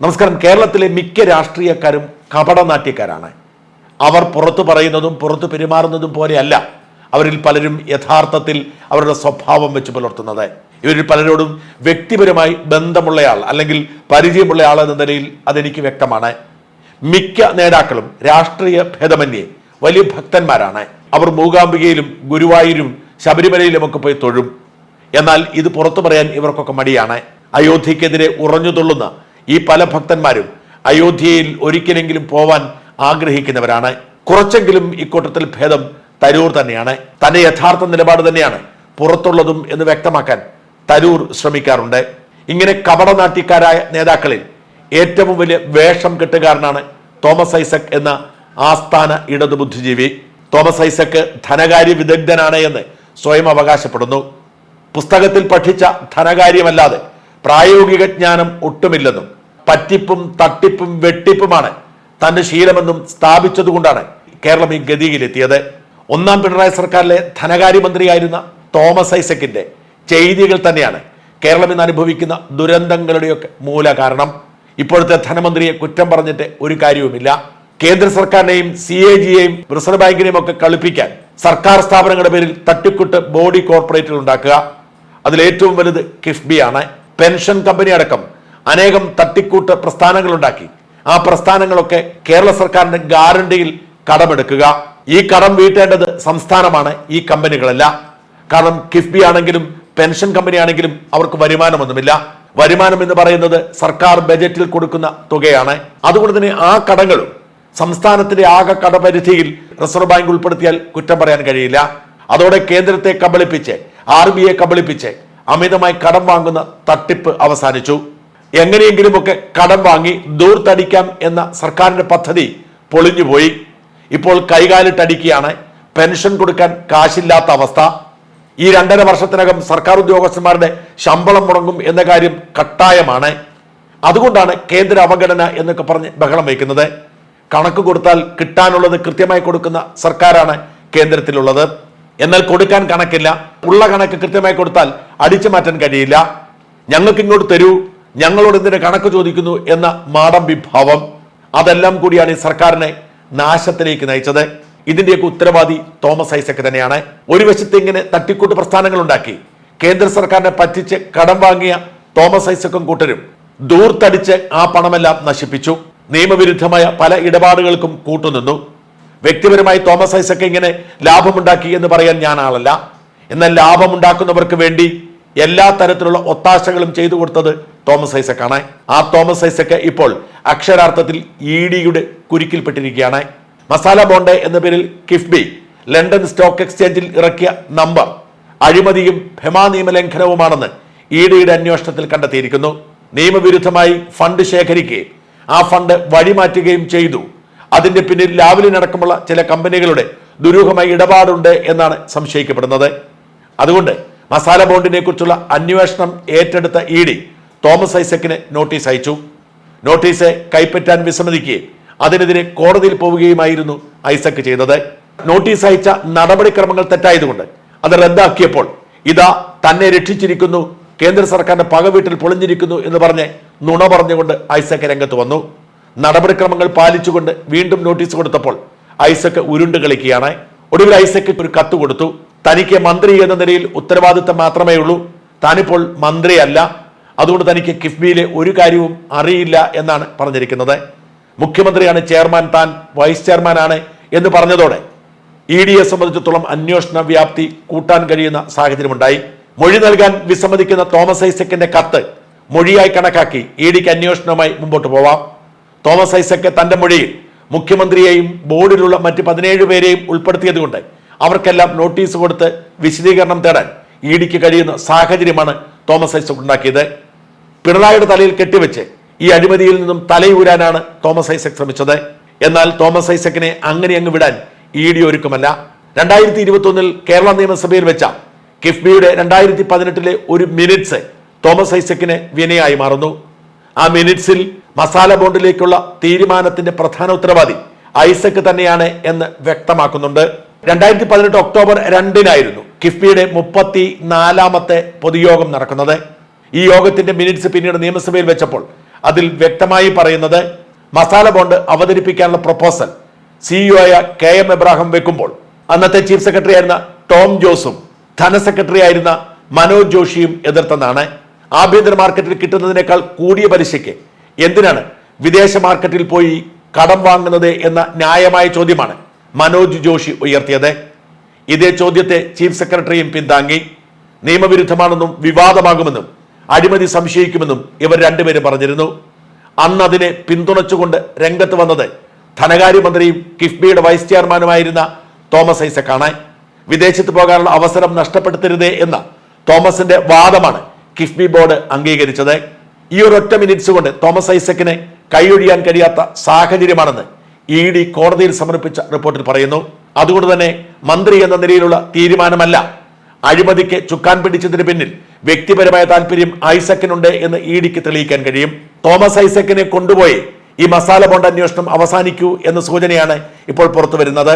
നമസ്കാരം. കേരളത്തിലെ മിക്ക രാഷ്ട്രീയക്കാരും കപടനാട്യക്കാരാണ്. അവർ പുറത്തു പറയുന്നതും പുറത്തു പെരുമാറുന്നതും പോലെയല്ല അവരിൽ പലരും യഥാർത്ഥത്തിൽ അവരുടെ സ്വഭാവം വെച്ച് പുലർത്തുന്നത്. ഇവരിൽ പലരോടും വ്യക്തിപരമായി ബന്ധമുള്ളയാൾ അല്ലെങ്കിൽ പരിചയമുള്ള ആൾ എന്ന നിലയിൽ അതെനിക്ക് വ്യക്തമാണ്. മിക്ക നേതാക്കളും രാഷ്ട്രീയ ഭേദമന്യേ വലിയ ഭക്തന്മാരാണ്. അവർ മൂകാംബികയിലും ഗുരുവായൂരും ശബരിമലയിലുമൊക്കെ പോയി തൊഴും. എന്നാൽ ഇത് പുറത്തു പറയാൻ ഇവർക്കൊക്കെ മടിയാണ്. അയോധ്യക്കെതിരെ ഉറഞ്ഞു തുള്ളുന്ന ഈ പല ഭക്തന്മാരും അയോധ്യയിൽ ഒരിക്കലെങ്കിലും പോവാൻ ആഗ്രഹിക്കുന്നവരാണ്. കുറച്ചെങ്കിലും ഇക്കൂട്ടത്തിൽ ഭേദം തരൂർ തന്നെയാണ്. തന്റെ യഥാർത്ഥ നിലപാട് തന്നെയാണ് പുറത്തുള്ളതും എന്ന് വ്യക്തമാക്കാൻ തരൂർ ശ്രമിക്കാറുണ്ട്. ഇങ്ങനെ കപടനാട്യക്കാരായ നേതാക്കളിൽ ഏറ്റവും വലിയ വേഷം കെട്ടുകാരനാണ് തോമസ് ഐസക് എന്ന ആസ്ഥാന ഇടതു ബുദ്ധിജീവി. തോമസ് ഐസക് ധനകാര്യ വിദഗ്ധനാണ് എന്ന് സ്വയം അവകാശപ്പെടുന്നു. പുസ്തകത്തിൽ പഠിച്ച ധനകാര്യമല്ലാതെ പ്രായോഗിക ജ്ഞാനം ഒട്ടുമില്ലെന്നും പറ്റിപ്പും തട്ടിപ്പും വെട്ടിപ്പുമാണ് തന്റെ ശീലമെന്നും സ്ഥാപിച്ചതുകൊണ്ടാണ് കേരളം ഈ ഗതിയിലെത്തിയത്. ഒന്നാം പിണറായി സർക്കാരിലെ ധനകാര്യമന്ത്രിയായിരുന്ന തോമസ് ഐസക്കിന്റെ ചെയ്തികൾ തന്നെയാണ് കേരളം ഇന്ന് അനുഭവിക്കുന്ന ദുരന്തങ്ങളുടെയൊക്കെ മൂല കാരണം ഇപ്പോഴത്തെ ധനമന്ത്രിയെ കുറ്റം പറഞ്ഞിട്ട് ഒരു കാര്യവുമില്ല. കേന്ദ്ര സർക്കാരിനെയും സി എ ജിയെയും റിസർവ് ബാങ്കിനെയും ഒക്കെ കളിപ്പിക്കാൻ സർക്കാർ സ്ഥാപനങ്ങളുടെ പേരിൽ തട്ടിക്കുട്ട് ബോഡി കോർപ്പറേറ്റുകൾ ഉണ്ടാക്കുക. അതിൽ ഏറ്റവും വലുത് കിഫ്ബിയാണ്. പെൻഷൻ കമ്പനി അടക്കം അനേകം തട്ടിക്കൂട്ട് പ്രസ്ഥാനങ്ങൾ ഉണ്ടാക്കി ആ പ്രസ്ഥാനങ്ങളൊക്കെ കേരള സർക്കാരിന്റെ ഗ്യാരണ്ടിയിൽ കടമെടുക്കുക. ഈ കടം വീട്ടേണ്ടത് സംസ്ഥാനമാണ് ഈ കമ്പനികളല്ല. കാരണം കിഫ്ബി ആണെങ്കിലും പെൻഷൻ കമ്പനി ആണെങ്കിലും അവർക്ക് വരുമാനമൊന്നുമില്ല. വരുമാനം എന്ന് പറയുന്നത് സർക്കാർ ബജറ്റിൽ കൊടുക്കുന്ന തുകയാണ്. അതുകൊണ്ട് തന്നെ ആ കടങ്ങളും സംസ്ഥാനത്തിന്റെ ആകെ കടപരിധിയിൽ റിസർവ് ബാങ്ക് ഉൾപ്പെടുത്തിയാൽ കുറ്റം പറയാൻ കഴിയില്ല. അതോടെ കേന്ദ്രത്തെ കബളിപ്പിച്ച് ആർ ബി എ കബളിപ്പിച്ച് അമിതമായി കടം വാങ്ങുന്ന തട്ടിപ്പ് അവസാനിച്ചു. എങ്ങനെയെങ്കിലുമൊക്കെ കടം വാങ്ങി ദൂർത്തടിക്കാം എന്ന സർക്കാരിന്റെ പദ്ധതി പൊളിഞ്ഞുപോയി. ഇപ്പോൾ കൈകാലിട്ടടിക്കുകയാണ്. പെൻഷൻ കൊടുക്കാൻ കാശില്ലാത്ത അവസ്ഥ. ഈ രണ്ടര വർഷത്തിനകം സർക്കാർ ഉദ്യോഗസ്ഥന്മാരുടെ ശമ്പളം മുടങ്ങും എന്ന കാര്യം കട്ടായമാണ്. അതുകൊണ്ടാണ് കേന്ദ്ര അവഗണന എന്നൊക്കെ പറഞ്ഞ് ബഹളം വയ്ക്കുന്നത്. കണക്ക് കൊടുത്താൽ കിട്ടാനുള്ളത് കൃത്യമായി കൊടുക്കുന്ന സർക്കാരാണ് കേന്ദ്രത്തിലുള്ളത്. എന്നാൽ കൊടുക്കാൻ കണക്കില്ല. ഉള്ള കണക്ക് കൃത്യമായി കൊടുത്താൽ അടിച്ചു മാറ്റാൻ കഴിയില്ല. ഞങ്ങൾക്ക് ഇങ്ങോട്ട് തരൂ. ഞങ്ങളോട് ഇതിന്റെ കണക്ക് ചോദിക്കുന്നു എന്ന മാടം വിഭാവം അതെല്ലാം കൂടിയാണ് ഈ സർക്കാരിനെ നാശത്തിലേക്ക് നയിച്ചത്. ഇതിന്റെയൊക്കെ ഉത്തരവാദി തോമസ് ഐസക് തന്നെയാണ്. ഒരു വശത്ത് ഇങ്ങനെ തട്ടിക്കൂട്ട് പ്രസ്ഥാനങ്ങൾ ഉണ്ടാക്കി കേന്ദ്ര സർക്കാരിനെ പറ്റിച്ച് കടം വാങ്ങിയ തോമസ് ഐസക്കും കൂട്ടരും ദൂർത്തടിച്ച് ആ പണമെല്ലാം നശിപ്പിച്ചു. നിയമവിരുദ്ധമായ പല ഇടപാടുകൾക്കും കൂട്ടുനിന്നു. വ്യക്തിപരമായി തോമസ് ഐസക് ഇങ്ങനെ ലാഭമുണ്ടാക്കി എന്ന് പറയാൻ ഞാൻ ആളല്ല. എന്നാൽ ലാഭമുണ്ടാക്കുന്നവർക്ക് വേണ്ടി എല്ലാ തരത്തിലുള്ള ഒത്താശകളും ചെയ്തു കൊടുത്തത് തോമസ് ഐസക്കാണ്. ആ തോമസ് ഐസക്ക് ഇപ്പോൾ അക്ഷരാർത്ഥത്തിൽ ഇ ഡിയുടെ കുരുക്കിൽപ്പെട്ടിരിക്കുകയാണ്. മസാല ബോണ്ട് എന്ന പേരിൽ കിഫ്ബി ലണ്ടൻ സ്റ്റോക്ക് എക്സ്ചേഞ്ചിൽ ഇറക്കിയ നമ്പർ അഴിമതിയും ഭെമാ നിയമലംഘനവുമാണെന്ന് ഇ ഡിയുടെ അന്വേഷണത്തിൽ കണ്ടെത്തിയിരിക്കുന്നു. നിയമവിരുദ്ധമായി ഫണ്ട് ശേഖരിക്കുകയും ആ ഫണ്ട് വഴിമാറ്റുകയും ചെയ്തു. അതിന്റെ പിന്നിൽ ലാവലിനടക്കമുള്ള ചില കമ്പനികളുടെ ദുരൂഹമായ ഇടപാടുണ്ട് എന്നാണ് സംശയിക്കപ്പെടുന്നത്. അതുകൊണ്ട് മസാല ബോണ്ടിനെ കുറിച്ചുള്ള അന്വേഷണം ഏറ്റെടുത്ത ഇ ഡി തോമസ് ഐസക്കിന് നോട്ടീസ് അയച്ചു. നോട്ടീസ് കൈപ്പറ്റാൻ വിസമ്മതിക്കുകയും അതിനെതിരെ കോടതിയിൽ പോവുകയുമായിരുന്നു ഐസക് ചെയ്തത്. നോട്ടീസ് അയച്ച നടപടിക്രമങ്ങൾ തെറ്റായതുകൊണ്ട് അത് റദ്ദാക്കിയപ്പോൾ ഇതാ തന്നെ രക്ഷിച്ചിരിക്കുന്നു കേന്ദ്ര സർക്കാരിന്റെ പകവീട്ടിൽ പൊളിഞ്ഞിരിക്കുന്നു എന്ന് പറഞ്ഞ് നുണ പറഞ്ഞുകൊണ്ട് ഐസക് രംഗത്ത് വന്നു. നടപടിക്രമങ്ങൾ പാലിച്ചുകൊണ്ട് വീണ്ടും നോട്ടീസ് കൊടുത്തപ്പോൾ ഐസക് ഉരുണ്ട് കളിക്കുകയാണ്. ഒടുവിൽ ഐസക്ക് ഒരു കത്ത് കൊടുത്തു. തനിക്ക് മന്ത്രി എന്ന നിലയിൽ ഉത്തരവാദിത്തം മാത്രമേ ഉള്ളൂ താനിപ്പോൾ മന്ത്രിയല്ല. അതുകൊണ്ട് തനിക്ക് കിഫ്ബിയിലെ ഒരു കാര്യവും അറിയില്ല എന്നാണ് പറഞ്ഞിരിക്കുന്നത്. മുഖ്യമന്ത്രിയാണ് ചെയർമാൻ താൻ വൈസ് ചെയർമാനാണ് എന്ന് പറഞ്ഞതോടെ ഇ ഡിയെ സംബന്ധിച്ചിടത്തോളം അന്വേഷണ വ്യാപ്തി കൂട്ടാൻ കഴിയുന്ന സാഹചര്യമുണ്ടായി. മൊഴി നൽകാൻ വിസമ്മതിക്കുന്ന തോമസ് ഐസക്കിന്റെ കത്ത് മൊഴിയായി കണക്കാക്കി ഇ ഡിക്ക് അന്വേഷണവുമായി മുമ്പോട്ട് പോവാം. തോമസ് ഐസക്ക് തന്റെ മൊഴിയിൽ മുഖ്യമന്ത്രിയെയും ബോർഡിലുള്ള മറ്റ് പതിനേഴ് പേരെയും ഉൾപ്പെടുത്തിയതുകൊണ്ട് അവർക്കെല്ലാം നോട്ടീസ് കൊടുത്ത് വിശദീകരണം തേടാൻ ഇ ഡിക്ക് കഴിയുന്ന സാഹചര്യമാണ് തോമസ് ഐസക് ഉണ്ടാക്കിയത്. പിണറായിയുടെ തലയിൽ കെട്ടിവെച്ച് ഈ അഴിമതിയിൽ നിന്നും തലയൂരാനാണ് തോമസ് ഐസക് ശ്രമിച്ചത്. എന്നാൽ തോമസ് ഐസക്കിനെ അങ്ങനെ അങ്ങ് വിടാൻ ഇ ഡി ഒരുക്കമല്ല. രണ്ടായിരത്തി ഇരുപത്തി ഒന്നിൽ കേരള നിയമസഭയിൽ വെച്ച കിഫ്ബിയുടെ രണ്ടായിരത്തി പതിനെട്ടിലെ ഒരു മിനിറ്റ്സ് തോമസ് ഐസക്കിന് വിനയായി മാറുന്നു. ആ മിനിറ്റ്സിൽ മസാല ബോണ്ടിലേക്കുള്ള തീരുമാനത്തിന്റെ പ്രധാന ഉത്തരവാദി ഐസക് തന്നെയാണ് എന്ന് വ്യക്തമാക്കുന്നുണ്ട്. രണ്ടായിരത്തി പതിനെട്ട് ഒക്ടോബർ രണ്ടിനായിരുന്നു കിഫ്ബിയുടെ മുപ്പത്തി നാലാമത്തെ പൊതുയോഗം നടക്കുന്നത്. ഈ യോഗത്തിന്റെ മിനിറ്റ്സ് പിന്നീട് നിയമസഭയിൽ വെച്ചപ്പോൾ അതിൽ വ്യക്തമായി പറയുന്നത് മസാല ബോണ്ട് അവതരിപ്പിക്കാനുള്ള പ്രപ്പോസൽ സിഇഒ ആയ കെ എം എബ്രാഹിം വെക്കുമ്പോൾ അന്നത്തെ ചീഫ് സെക്രട്ടറി ആയിരുന്ന ടോം ജോസും ധനസെക്രട്ടറി ആയിരുന്ന മനോജ് ജോഷിയും എതിർത്തെന്നാണ് ആഭ്യന്തര മാർക്കറ്റിൽ കിട്ടുന്നതിനേക്കാൾ കൂടിയ പലിശയ്ക്ക് എന്തിനാണ് വിദേശ മാർക്കറ്റിൽ പോയി കടം വാങ്ങുന്നത് എന്ന ന്യായമായ ചോദ്യമാണ് മനോജ് ജോഷി ഉയർത്തിയത്. ഇതേ ചോദ്യത്തെ ചീഫ് സെക്രട്ടറിയും പിന്താങ്ങി. നിയമവിരുദ്ധമാണെന്നും വിവാദമാകുമെന്നും അഴിമതി സംശയിക്കുമെന്നും ഇവർ രണ്ടുപേരും പറഞ്ഞിരുന്നു. അന്ന് അതിനെ പിന്തുണച്ചുകൊണ്ട് രംഗത്ത് വന്നത് ധനകാര്യമന്ത്രിയും കിഫ്ബിയുടെ വൈസ് ചെയർമാനുമായിരുന്ന തോമസ് ഐസക്കാണ്. വിദേശത്ത് പോകാനുള്ള അവസരം നഷ്ടപ്പെടുത്തരുതേ എന്ന തോമസിന്റെ വാദമാണ് കിഫ്ബി ബോർഡ് അംഗീകരിച്ചത്. ഈ ഒരൊറ്റ മിനിറ്റ്സ് കൊണ്ട് തോമസ് ഐസക്കിനെ കൈയൊഴിയാൻ കഴിയാത്ത സാഹചര്യമാണെന്ന് ഇ ഡി കോടതിയിൽ സമർപ്പിച്ച റിപ്പോർട്ടിൽ പറയുന്നു. അതുകൊണ്ട് തന്നെ മന്ത്രി എന്ന നിലയിലുള്ള തീരുമാനമല്ല അഴിമതിക്ക് ചുക്കാൻ പിടിച്ചതിന് പിന്നിൽ വ്യക്തിപരമായ താല്പര്യം ഐസക്കിനുണ്ട് എന്ന് ഇ ഡിക്ക് തെളിയിക്കാൻ കഴിയും. തോമസ് ഐസക്കിനെ കൊണ്ടുപോയി ഈ മസാല ബോണ്ട് അന്വേഷണം അവസാനിക്കൂ എന്ന സൂചനയാണ് ഇപ്പോൾ പുറത്തു വരുന്നത്